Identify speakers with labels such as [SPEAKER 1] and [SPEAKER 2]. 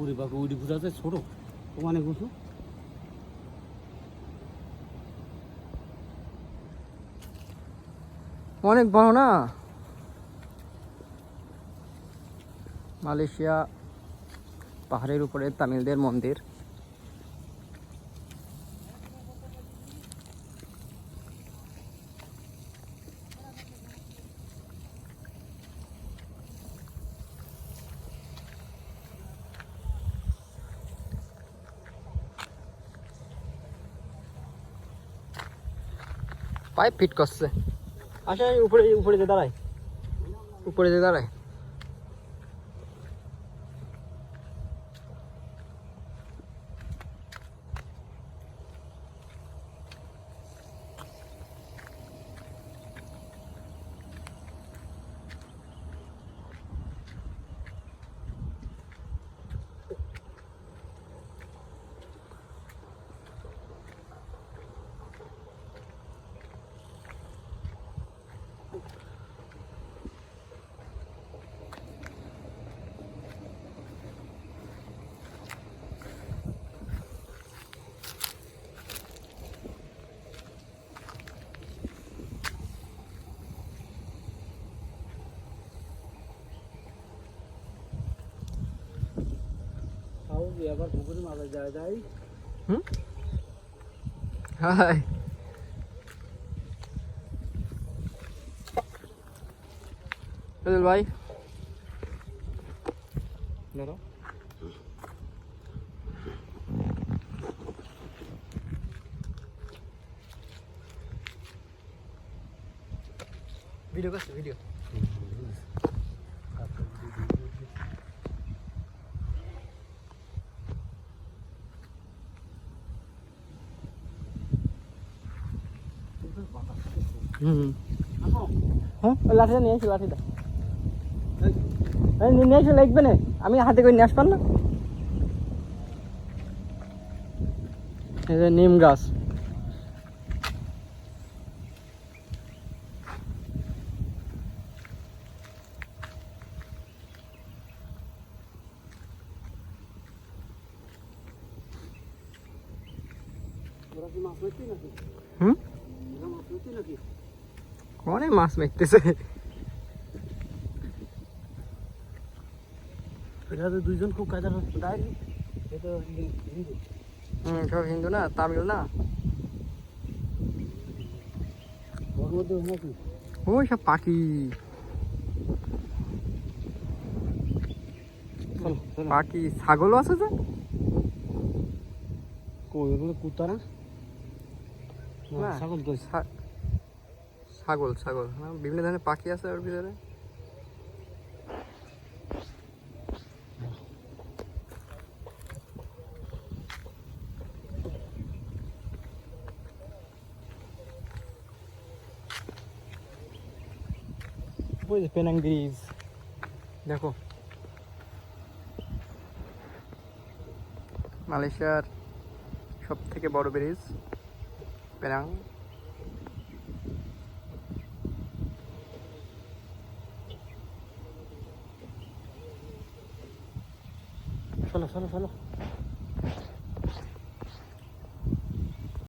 [SPEAKER 1] উড়ি বাবা উড়ি যায় ছোট। অনেক উঁচু
[SPEAKER 2] অনেক বড় না? মালয়েশিয়া পাহাড়ের উপরে তামিলদের মন্দির। পাইপ ফিট করছে। আসে উপরে উপরে যে দাঁড়ায়। উপরে যে দাঁড়ায়।
[SPEAKER 1] আবার পুকুরে মাঝে যায় যায়
[SPEAKER 2] হুম? হাই চল ভাই। ভিডিও করছে ভিডিও। হুম হ্যাঁ? ওই লাঠিটা নিয়ে এসো লাঠিটা। নিয়ে এসো লাগবে না। আমি হাতে করে নিয়ে আসবার না। এই যে নিম গাছ। হুম
[SPEAKER 1] ওরা মাছ মারছি নাকি
[SPEAKER 2] অনেক মাছ মারতেছে
[SPEAKER 1] এটা তো দুইজন খুব ডায়েরি এটা হিন্দু
[SPEAKER 2] হুম সব হিন্দু না তামিল না। ওই সব পাখি। পাখি ছাগলও আছে যে?
[SPEAKER 1] ওগুলো কুত্তা না। ছাগল তো
[SPEAKER 2] ছাগল ছাগল হ্যাঁ? বিভিন্ন ধরনের পাখি আছে ওর ভিতরে? ওই পেনাং ব্রিজ দেখো। মালয়েশিয়ার সব থেকে বড় ব্রিজ পেনাং
[SPEAKER 1] 算了算了算了。